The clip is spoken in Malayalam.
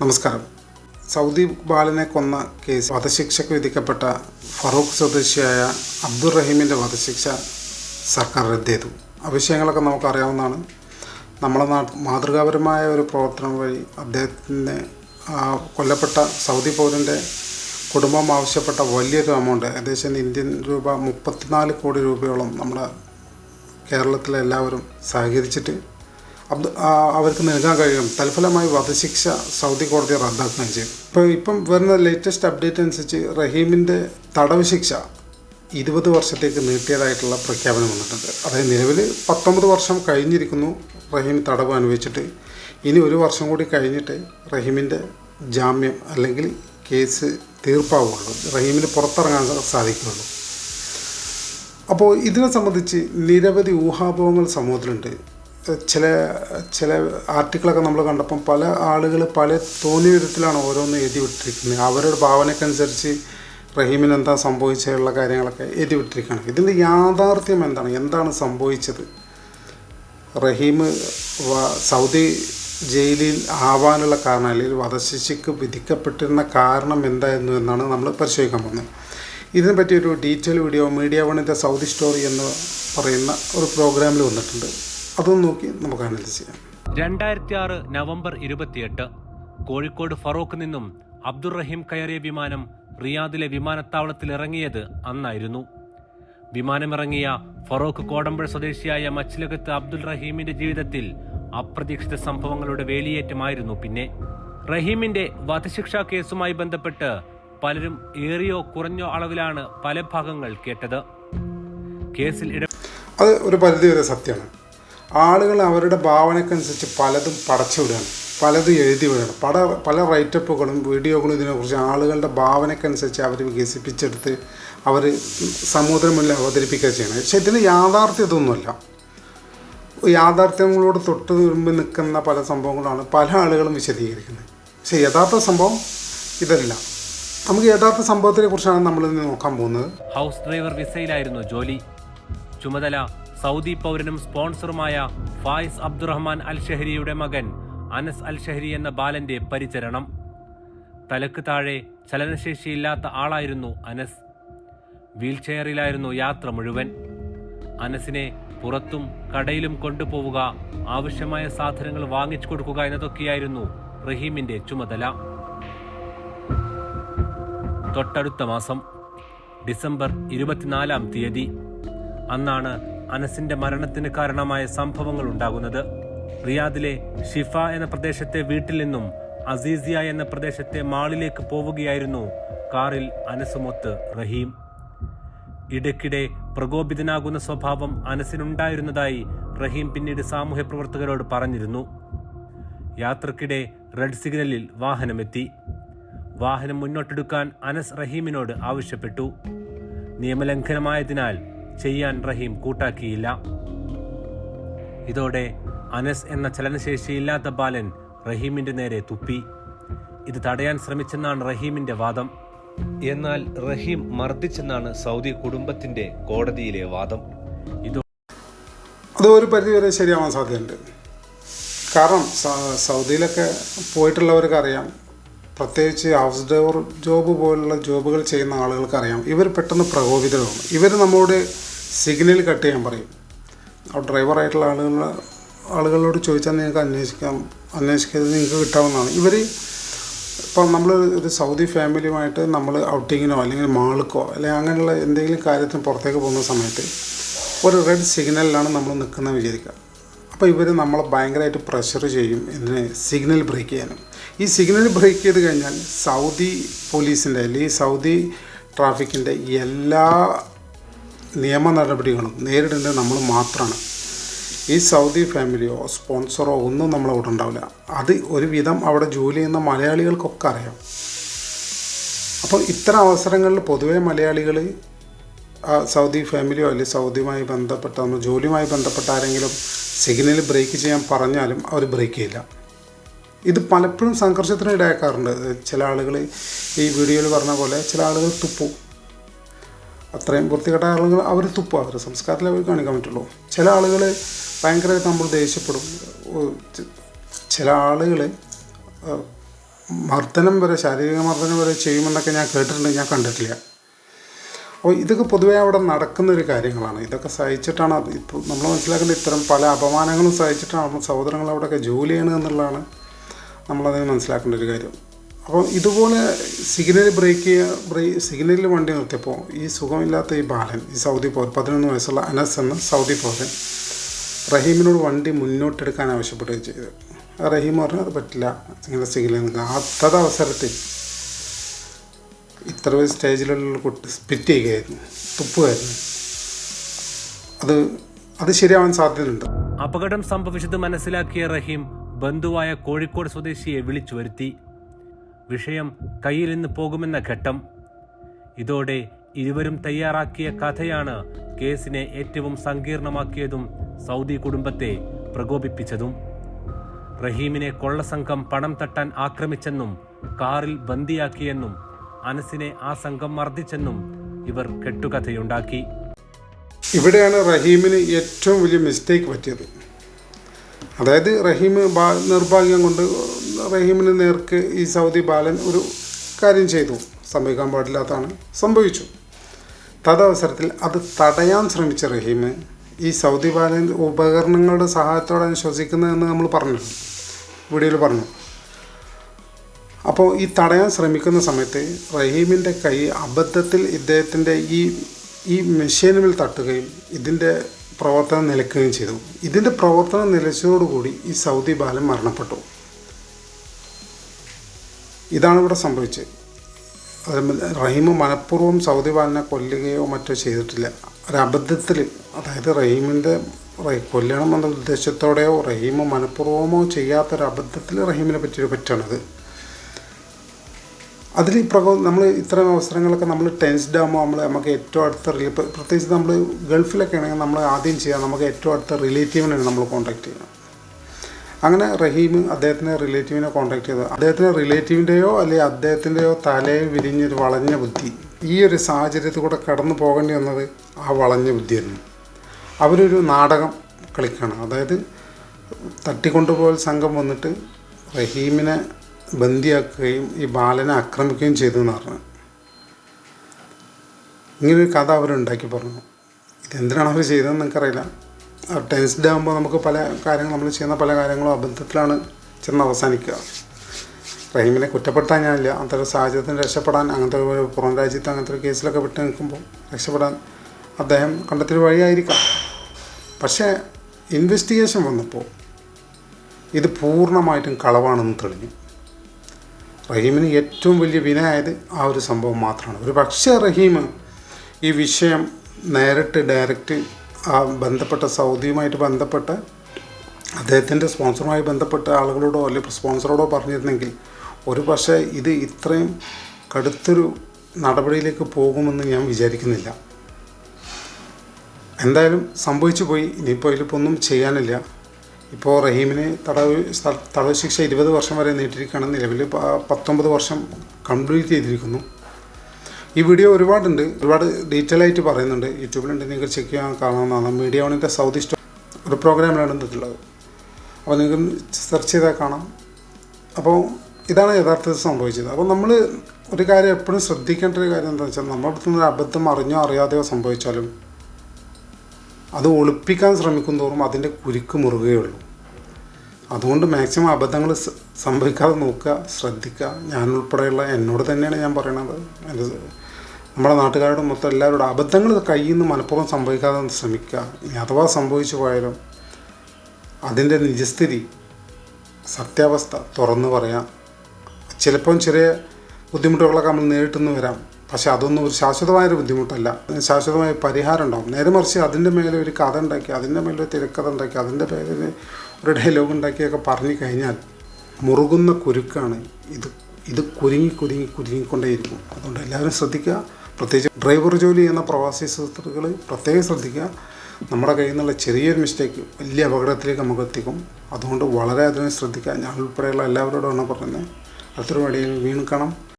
നമസ്കാരം. സൗദി ബാലനെ കൊന്ന കേസ് വധശിക്ഷയ്ക്ക് വിധിക്കപ്പെട്ട ഫറൂഖ് സ്വദേശിയായ അബ്ദുൾ റഹീമിന്റെ വധശിക്ഷ സർക്കാർ റദ്ദ് ചെയ്തു. വിഷയങ്ങളൊക്കെ നമുക്കറിയാവുന്നതാണ്. നമ്മുടെ നാട്ട് മാതൃകാപരമായ ഒരു പ്രവർത്തനം വഴി അദ്ദേഹത്തിന് കൊല്ലപ്പെട്ട സൗദി പൗരന്റെ കുടുംബം ആവശ്യപ്പെട്ട വലിയൊരു എമൗണ്ട് ഏകദേശം ഇന്ത്യൻ രൂപ മുപ്പത്തിനാല് കോടി രൂപയോളം നമ്മുടെ കേരളത്തിലെ എല്ലാവരും സഹകരിച്ചിട്ട് അവർക്ക് നൽകാൻ കഴിയും. തൽഫലമായി വധശിക്ഷ സൗദി കോടതി റദ്ദാക്കുകയും ചെയ്തു ഇപ്പോൾ ഇപ്പം വരുന്ന ലേറ്റസ്റ്റ് അപ്ഡേറ്റ് അനുസരിച്ച് റഹീമിന്റെ തടവ് ശിക്ഷ ഇരുപത് വർഷത്തേക്ക് നീട്ടിയതായിട്ടുള്ള പ്രഖ്യാപനം വന്നിട്ടുണ്ട്. അതായത് നിലവിൽ പത്തൊമ്പത് വർഷം കഴിഞ്ഞിരിക്കുന്നു റഹീം തടവ് അനുഭവിച്ചിട്ട് ഇനി ഒരു വർഷം കൂടി കഴിഞ്ഞിട്ട് റഹീമിന്റെ ജാമ്യം അല്ലെങ്കിൽ കേസ് തീർപ്പാവുകയുള്ളൂ റഹീമിന് പുറത്തിറങ്ങാൻ സാധിക്കുകയുള്ളൂ. അപ്പോൾ ഇതിനെ സംബന്ധിച്ച് നിരവധി ഊഹാപോഹങ്ങൾ സമൂഹത്തിലുണ്ട്. ചില ചില ആർട്ടിക്കിളൊക്കെ നമ്മൾ കണ്ടപ്പം പല ആളുകൾ പല തോന്നിയ വിധത്തിലാണ് ഓരോന്ന് എഴുതി വിട്ടിരിക്കുന്നത്. അവരുടെ ഭാവനയ്ക്കനുസരിച്ച് റഹീമിന് എന്താ സംഭവിച്ചുള്ള കാര്യങ്ങളൊക്കെ എഴുതി വിട്ടിരിക്കുകയാണ്. ഇതിന്റെ യാഥാർത്ഥ്യം എന്താണ്? എന്താണ് സംഭവിച്ചത്? റഹീം സൗദി ജയിലിൽ ആവാനുള്ള കാരണം അല്ലെങ്കിൽ വധശിക്ഷയ്ക്ക് വിധിക്കപ്പെട്ടിരുന്ന കാരണം എന്തായിരുന്നു എന്നാണ് നമ്മൾ പരിശോധിക്കാൻ പോകുന്നത്. ഇതിനെ ഒരു ഡീറ്റെയിൽ വീഡിയോ മീഡിയ വണിന്റെ സൗദി സ്റ്റോറി എന്ന് പറയുന്ന ഒരു പ്രോഗ്രാമിൽ വന്നിട്ടുണ്ട്. അതൊന്ന് നോക്കി നമുക്ക് അനലൈസ് ചെയ്യാം. രണ്ടായിരത്തി ആറ് നവംബർ ഇരുപത്തിയെട്ട് കോഴിക്കോട് ഫറോക്ക് നിന്നും അബ്ദുറഹീം കയറിയ വിമാനം റിയാദിലെ വിമാനത്താവളത്തിൽ ഇറങ്ങിയത് അന്നായിരുന്നു. വിമാനമിറങ്ങിയ ഫറോക്ക് കോടമ്പുഴ സ്വദേശിയായ മച്ചിലകത്ത് അബ്ദുൾ റഹീമിന്റെ ജീവിതത്തിൽ അപ്രതീക്ഷിത സംഭവങ്ങളുടെ വേലിയേറ്റമായിരുന്നു പിന്നെ. റഹീമിന്റെ വധശിക്ഷാ കേസുമായി ബന്ധപ്പെട്ട് പലരും ഏറിയോ കുറഞ്ഞോ അളവിലാണ് പല ഭാഗങ്ങൾ കേട്ടത്. കേസിൽ ഇട അത് ഒരു പരിധിവരെ സത്യമാണ്. ആളുകൾ അവരുടെ ഭാവനക്കനുസരിച്ച് പലതും പടച്ചു വിടുകയാണ്. പലതും എഴുതി വിടുകയാണ്. പല പല റൈറ്റപ്പുകളും വീഡിയോകളും ഇതിനെക്കുറിച്ച് ആളുകളുടെ ഭാവനക്കനുസരിച്ച് അവർ വികസിപ്പിച്ചെടുത്ത് അവർ സമൂഹത്തിന് മുന്നിൽ അവതരിപ്പിക്കുക ചെയ്യണം. പക്ഷേ ഇതിന് യാഥാർത്ഥ്യതൊന്നുമല്ല. യാഥാർത്ഥ്യങ്ങളോട് തൊട്ട് തുരുമ്പ് നിൽക്കുന്ന പല സംഭവങ്ങളാണ് പല ആളുകളും വിശദീകരിക്കുന്നത്. പക്ഷേ യഥാർത്ഥ സംഭവം ഇതല്ല. നമുക്ക് യഥാർത്ഥ സംഭവത്തിനെ കുറിച്ചാണ് നമ്മളിന്ന് നോക്കാൻ പോകുന്നത്. ഹൗസ് ഡ്രൈവർ വിസയിലായിരുന്നു ജോലി. ചുമതല സൗദി പൗരനും സ്പോൺസറുമായ ഫായിസ് അബ്ദുറഹ്മാൻ അൽ ഷഹരിയുടെ മകൻ അനസ് അൽ ഷഹരി എന്ന ബാലന്റെ പരിചരണം. തലക്ക് താഴെ ചലനശേഷിയില്ലാത്ത ആളായിരുന്നു അനസ്. വീൽചെയറിലായിരുന്നു യാത്ര മുഴുവൻ. അനസിനെ പുറത്തും കടയിലും കൊണ്ടുപോവുക ആവശ്യമായ സാധനങ്ങൾ വാങ്ങിച്ചു കൊടുക്കുക എന്നതൊക്കെയായിരുന്നു റഹീമിന്റെ ചുമതല. തൊട്ടടുത്ത മാസം ഡിസംബർ ഇരുപത്തിനാലാം തീയതി. അന്നാണ് അനസിന്റെ മരണത്തിന് കാരണമായ സംഭവങ്ങൾ ഉണ്ടാകുന്നത്. റിയാദിലെ ഷിഫ എന്ന പ്രദേശത്തെ വീട്ടിൽ നിന്നും അസീസിയ എന്ന പ്രദേശത്തെ മാളിലേക്ക് പോവുകയായിരുന്നു കാറിൽ അനസുമൊത്ത് റഹീം. ഇടയ്ക്കിടെ പ്രകോപിതനാകുന്ന സ്വഭാവം അനസിനുണ്ടായിരുന്നതായി റഹീം പിന്നീട് സാമൂഹ്യ പ്രവർത്തകരോട് പറഞ്ഞിരുന്നു. യാത്രക്കിടെ റെഡ് സിഗ്നലിൽ വാഹനമെത്തി. വാഹനം മുന്നോട്ടെടുക്കാൻ അനസ് റഹീമിനോട് ആവശ്യപ്പെട്ടു. നിയമലംഘനമായതിനാൽ ചെയ്യാൻ റഹീം കൂട്ടാക്കിയില്ല. ഇതോടെ അനസ് എന്ന ചലനശേഷിയില്ലാത്ത ബാലൻ റഹീമിന്റെ നേരെ തുപ്പി. ഇത് തടയാൻ ശ്രമിച്ചെന്നാണ് റഹീമിന്റെ വാദം. എന്നാൽ റഹീം മർദ്ദിച്ചെന്നാണ് സൗദി കുടുംബത്തിന്റെ കോടതിയിലെ വാദം. ഇതോ അത് ഒരു പരിധി വരെ ശരിയാവാൻ സാധ്യതയുണ്ട്. കാരണം സൗദിയിലൊക്കെ പോയിട്ടുള്ളവർക്ക് അറിയാം പ്രത്യേകിച്ച് ഹൗസ് ഡ്രൈവർ ജോബ് പോലുള്ള ജോബുകൾ ചെയ്യുന്ന ആളുകൾക്കറിയാം. ഇവർ പെട്ടെന്ന് പ്രകോപിതരാണ്. ഇവർ നമ്മോട് സിഗ്നൽ കട്ട് ചെയ്യാൻ പറയും. ഡ്രൈവറായിട്ടുള്ള ആളുകൾ ആളുകളോട് ചോദിച്ചാൽ നിങ്ങൾക്ക് അന്വേഷിക്കാം. അന്വേഷിക്കുന്നത് നിങ്ങൾക്ക് കിട്ടാവുന്നതാണ്. ഇവർ ഇപ്പം നമ്മൾ ഒരു സൗദി ഫാമിലിയുമായിട്ട് നമ്മൾ ഔട്ടിങ്ങിനോ അല്ലെങ്കിൽ മാൾക്കോ അല്ലെങ്കിൽ അങ്ങനെയുള്ള എന്തെങ്കിലും കാര്യത്തിന് പുറത്തേക്ക് പോകുന്ന സമയത്ത് ഒരു റെഡ് സിഗ്നലിലാണ് നമ്മൾ നിൽക്കുന്നത് വിചാരിക്കുക. അപ്പോൾ ഇവർ നമ്മളെ ഭയങ്കരമായിട്ട് പ്രഷർ ചെയ്യും ഇതിന് സിഗ്നൽ ബ്രേക്ക് ചെയ്യാനും. ഈ സിഗ്നൽ ബ്രേക്ക് ചെയ്ത് കഴിഞ്ഞാൽ സൗദി പോലീസിന്റെ അല്ലെങ്കിൽ സൗദി ട്രാഫിക്കിന്റെ എല്ലാ നിയമ നടപടികളും നേരിടേണ്ടത് നമ്മൾ മാത്രമാണ് ഈ സൗദി ഫാമിലിയോ സ്പോൺസറോ ഒന്നും നമ്മളെ കൂടെ ഉണ്ടാവില്ല. അത് ഒരുവിധം അവിടെ ജോലി ചെയ്യുന്ന മലയാളികൾക്കൊക്കെ അറിയാം. അപ്പോൾ ഇത്തരം അവസരങ്ങളിൽ പൊതുവെ മലയാളികൾ സൗദി ഫാമിലിയോ അല്ലെങ്കിൽ സൗദിയുമായി ബന്ധപ്പെട്ട നമ്മൾ ജോലിയുമായി ബന്ധപ്പെട്ട ആരെങ്കിലും സിഗ്നൽ ബ്രേക്ക് ചെയ്യാൻ പറഞ്ഞാലും അവർ ബ്രേക്ക് ചെയ്യില്ല. ഇത് പലപ്പോഴും സംഘർഷത്തിന് ഇടയാക്കാറുണ്ട് ചില ആളുകൾ ഈ വീഡിയോയിൽ പറഞ്ഞ പോലെ ചില ആളുകൾ തുപ്പും. അത്രയും വൃത്തികെട്ട ആളുകൾ അവർ തുപ്പും. അവരുടെ സംസ്കാരത്തിൽ അവർ കാണിക്കാൻ പറ്റുള്ളൂ. ചില ആളുകൾ ഭയങ്കരമായിട്ട് നമ്മൾ ദേഷ്യപ്പെടും. ചില ആളുകൾ മർദ്ദനം വരെ ശാരീരിക മർദ്ദനം വരെ ചെയ്യുമെന്നൊക്കെ ഞാൻ കേട്ടിട്ടുണ്ട് ഞാൻ കണ്ടിട്ടില്ല. അപ്പോൾ ഇതൊക്കെ പൊതുവേ അവിടെ നടക്കുന്ന ഒരു കാര്യങ്ങളാണ്. ഇതൊക്കെ സഹിച്ചിട്ടാണ് ഇപ്പോൾ നമ്മൾ മനസ്സിലാക്കേണ്ട ഇത്തരം പല അപമാനങ്ങളും സഹിച്ചിട്ടാണ് സഹോദരങ്ങൾ അവിടെയൊക്കെ ജോലി ചെയ്യണമെന്നുള്ളതാണ് നമ്മളതിന് മനസ്സിലാക്കേണ്ട ഒരു കാര്യം. അപ്പോൾ ഇതുപോലെ സിഗ്നൽ ബ്രേക്ക് ചെയ്യുക ബ്രേക്ക് സിഗ്നലിൽ വണ്ടി നിർത്തിയപ്പോൾ ഈ സുഖമില്ലാത്ത ഈ ബാലൻ ഈ സൗദി പൗരൻ പതിനൊന്ന് വയസ്സുള്ള അനസ് എന്ന സൗദി പൗരൻ റഹീമിനോട് വണ്ടി മുന്നോട്ടെടുക്കാൻ ആവശ്യപ്പെടുകയും ചെയ്തു. റഹീം പറഞ്ഞു അത് പറ്റില്ല ഇങ്ങനെ സിഗ്നൽ അത്തത് അവസരത്തിൽ ഇത്ര സ്റ്റേജിലുള്ള കുട്ടി സ്പിറ്റ് ചെയ്യുകയായിരുന്നു തുപ്പുമായിരുന്നു അത് അത് ശരിയാവാൻ സാധ്യതയുണ്ട്. അപകടം സംഭവിച്ചത് മനസ്സിലാക്കിയ റഹീം ബന്ധുവായ കോഴിക്കോട് സ്വദേശിയെ വിളിച്ചു വരുത്തി. വിഷയം കയ്യിൽ നിന്ന് പോകുമെന്ന ഘട്ടം. ഇതോടെ ഇരുവരും തയ്യാറാക്കിയ കഥയാണ് കേസിനെ ഏറ്റവും സങ്കീർണമാക്കിയതും സൗദി കുടുംബത്തെ പ്രകോപിപ്പിച്ചതും. റഹീമിനെ കൊള്ളസംഘം പണം തട്ടാൻ ആക്രമിച്ചെന്നും കാറിൽ ബന്ദിയാക്കിയെന്നും അനസിനെ ആ സംഘം മർദ്ദിച്ചെന്നും ഇവർ കെട്ടുകഥയുണ്ടാക്കി. ഇവിടെയാണ് റഹീമിന് ഏറ്റവും വലിയ മിസ്റ്റേക്ക് പറ്റിയത്. അതായത് റഹീം നിർഭാഗ്യം കൊണ്ട് റഹീമിന് നേർക്ക് ഈ സൗദി ബാലൻ ഒരു കാര്യം ചെയ്തു. സംഭവിക്കാൻ പാടില്ലാത്തതാണ് സംഭവിച്ചു. തദവസരത്തിൽ അത് തടയാൻ ശ്രമിച്ച റഹീം ഈ സൗദി ബാലൻ ഉപകരണങ്ങളുടെ സഹായത്തോടെ ശ്വസിക്കുന്നതെന്ന് നമ്മൾ പറഞ്ഞു. വീഡിയോയിൽ പറഞ്ഞു. അപ്പോൾ ഈ തടയാൻ ശ്രമിക്കുന്ന സമയത്ത് റഹീമിന്റെ കൈ അബദ്ധത്തിൽ ഇദ്ദേഹത്തിന്റെ ഈ ഈ മെഷീനുകൾ തട്ടുകയും ഇതിന്റെ പ്രവർത്തനം നിലയ്ക്കുകയും ചെയ്തു. ഇതിന്റെ പ്രവർത്തനം നിലച്ചതോടുകൂടി ഈ സൗദി ബാലൻ മരണപ്പെട്ടു. ഇതാണ് ഇവിടെ സംഭവിച്ചത്. റഹീം മനഃപൂർവം സൗദി ബാലനെ കൊല്ലുകയോ മറ്റോ ചെയ്തിട്ടില്ല. ഒരു അബദ്ധത്തിൽ അതായത് റഹീമിന്റെ റഹീ- കൊല്ലണം എന്ന ഉദ്ദേശത്തോടെയോ റഹീം മനഃപൂർവമോ ചെയ്യാത്തൊരബദ്ധത്തിൽ റഹീമിനെ പറ്റിയൊരു പറ്റാണത് അതിൽ പ്രകോ നമ്മൾ ഇത്തരം അവസരങ്ങളൊക്കെ നമ്മൾ ടെൻസ്ഡ് ആകുമ്പോൾ നമ്മൾ നമുക്ക് ഏറ്റവും അടുത്ത റിലേ പ്രത്യേകിച്ച് നമ്മൾ ഗൾഫിലൊക്കെ ആണെങ്കിൽ നമ്മൾ ആദ്യം ചെയ്യാം നമുക്ക് ഏറ്റവും അടുത്ത റിലേറ്റീവിനാണ് നമ്മൾ കോൺടാക്ട് ചെയ്യുന്നത് അങ്ങനെ റഹീം അദ്ദേഹത്തിന്റെ റിലേറ്റീവിനെ കോൺടാക്ട് ചെയ്തു അദ്ദേഹത്തിന്റെ റിലേറ്റീവിന്റെയോ അല്ലെങ്കിൽ അദ്ദേഹത്തിന്റെയോ തലയെ വിരിഞ്ഞൊരു വളഞ്ഞ ബുദ്ധി ഈ ഒരു സാഹചര്യത്തിൽ കൂടെ കടന്നു പോകേണ്ടി വന്നത് ആ വളഞ്ഞ ബുദ്ധിയായിരുന്നു. അവരൊരു നാടകം കളിക്കുകയാണ് അതായത് തട്ടിക്കൊണ്ടുപോകൽ സംഘം വന്നിട്ട് റഹീമിനെ ബന്ദിയാക്കുകയും ഈ ബാലനെ ആക്രമിക്കുകയും ചെയ്തു എന്ന് പറഞ്ഞു ഇങ്ങനൊരു കഥ അവരുണ്ടാക്കി പറഞ്ഞു. ഇതെന്തിനാണ് അവർ ചെയ്തതെന്ന് എനിക്കറിയില്ല ടെൻസ്ഡ് ആകുമ്പോൾ നമുക്ക് പല കാര്യങ്ങൾ നമ്മൾ ചെയ്യുന്ന പല കാര്യങ്ങളും അബദ്ധത്തിലാണ് ചെന്ന് അവസാനിക്കുക. റഹീമിനെ കുറ്റപ്പെടുത്താൻ ഞാനില്ല. അങ്ങനത്തെ ഒരു സാഹചര്യത്തിന് രക്ഷപ്പെടാൻ അങ്ങനത്തെ ഒരു പുറം രാജ്യത്ത് അങ്ങനത്തെ ഒരു കേസിലൊക്കെ വിട്ട് നിൽക്കുമ്പോൾ രക്ഷപ്പെടാൻ അദ്ദേഹം കണ്ടെത്തിയൊരു വഴിയായിരിക്കാം. പക്ഷേ ഇൻവെസ്റ്റിഗേഷൻ വന്നപ്പോൾ ഇത് പൂർണമായിട്ടും കളവാണെന്ന് തെളിഞ്ഞു. റഹീമിന് ഏറ്റവും വലിയ വിനയായത് ആ ഒരു സംഭവം മാത്രമാണ്. ഒരു പക്ഷേ റഹീം ഈ വിഷയം നേരിട്ട് ഡയറക്റ്റ് ആ ബന്ധപ്പെട്ട സൗദിയുമായിട്ട് ബന്ധപ്പെട്ട അദ്ദേഹത്തിന്റെ സ്പോൺസറുമായി ബന്ധപ്പെട്ട ആളുകളോടോ അല്ലെങ്കിൽ സ്പോൺസറോടോ പറഞ്ഞിരുന്നെങ്കിൽ ഒരു പക്ഷേ ഇത് ഇത്രയും കടുത്തൊരു നടപടിയിലേക്ക് പോകുമെന്ന് ഞാൻ വിചാരിക്കുന്നില്ല. എന്തായാലും സംഭവിച്ചു പോയി. ഇനിയിപ്പോൾ ഇതിലിപ്പോൾ ഒന്നും ചെയ്യാനില്ല. ഇപ്പോൾ റഹീമിന് തടവ് തടവ് ശിക്ഷ ഇരുപത് വർഷം വരെ നീട്ടിയിരിക്കുകയാണ് നിലവിൽ പത്തൊമ്പത് വർഷം കംപ്ലീറ്റ് ചെയ്തിരിക്കുന്നു. ഈ വീഡിയോ ഒരുപാടുണ്ട്. ഒരുപാട് ഡീറ്റെയിൽ ആയിട്ട് പറയുന്നുണ്ട്. യൂട്യൂബിലുണ്ട്. നിങ്ങൾക്ക് ചെക്ക് ചെയ്യാൻ കാണാവുന്നതാണ്. മീഡിയ വണിന്റെ സൗത്ത് ഈസ്റ്റ് ഒരു പ്രോഗ്രാമിലാണ് ഇന്നിട്ടുള്ളത് അപ്പോൾ നിങ്ങൾക്ക് സെർച്ച് ചെയ്താൽ കാണാം. അപ്പോൾ ഇതാണ് യഥാർത്ഥത്തിൽ സംഭവിച്ചത്. അപ്പോൾ നമ്മൾ ഒരു കാര്യം എപ്പോഴും ശ്രദ്ധിക്കേണ്ട ഒരു കാര്യം എന്താണെന്ന് വെച്ചാൽ നമ്മുടെ അടുത്തുനിന്ന് ഒരു അബദ്ധം അറിഞ്ഞോ അറിയാതെയോ സംഭവിച്ചാലും അത് ഒളിപ്പിക്കാൻ ശ്രമിക്കും തോറും അതിന്റെ കുരുക്ക് മുറുകയുള്ളൂ അതുകൊണ്ട് മാക്സിമം അബദ്ധങ്ങൾ സംഭവിക്കാതെ നോക്കുക ശ്രദ്ധിക്കുക. ഞാൻ ഉൾപ്പെടെയുള്ള എന്നോട് തന്നെയാണ് ഞാൻ പറയണത്. എന്റെ നമ്മുടെ നാട്ടുകാരുടെ മൊത്തം എല്ലാവരോടും അബദ്ധങ്ങൾ കയ്യിൽ നിന്ന് മനഃപൂർവം സംഭവിക്കാതെ ശ്രമിക്കുക. ഇനി അഥവാ സംഭവിച്ചു പോയാലും അതിന്റെ നിജസ്ഥിതി സത്യാവസ്ഥ തുറന്നു പറയാം. ചിലപ്പം ചെറിയ ബുദ്ധിമുട്ടുകളൊക്കെ നമ്മൾ നേരിട്ടെന്ന് വരാം. പക്ഷെ അതൊന്നും ഒരു ശാശ്വതമായൊരു ബുദ്ധിമുട്ടല്ല. ശാശ്വതമായ പരിഹാരം ഉണ്ടാകും നേരെ മറിച്ച് അതിന്റെ മേലെ ഒരു കഥ ഉണ്ടാക്കി അതിന്റെ മേലെ ഒരു തിരക്കഥ ഉണ്ടാക്കി അതിന്റെ പേരിൽ ഒരു ഡയലോഗ് ഉണ്ടാക്കിയൊക്കെ പറഞ്ഞു കഴിഞ്ഞാൽ മുറുകുന്ന കുരുക്കാണ് ഇത്. ഇത് കുരുങ്ങി കുരുങ്ങി കുരുങ്ങിക്കൊണ്ടേയിരിക്കും. അതുകൊണ്ട് എല്ലാവരും ശ്രദ്ധിക്കുക. പ്രത്യേകിച്ച് ഡ്രൈവർ ജോലി ചെയ്യുന്ന പ്രവാസി സുഹൃത്തുക്കൾ പ്രത്യേകം ശ്രദ്ധിക്കുക. നമ്മുടെ കയ്യിൽ നിന്നുള്ള ചെറിയൊരു മിസ്റ്റേക്ക് വലിയ അപകടത്തിലേക്ക് നമുക്ക് എത്തിക്കും. അതുകൊണ്ട് വളരെ അതിനെ ശ്രദ്ധിക്കുക. ഞാൻ ഉൾപ്പെടെയുള്ള എല്ലാവരോടുമാണ് പറയുന്നത് അടുത്തൊരു വഴിയിൽ വീണ്ടും കാണാം.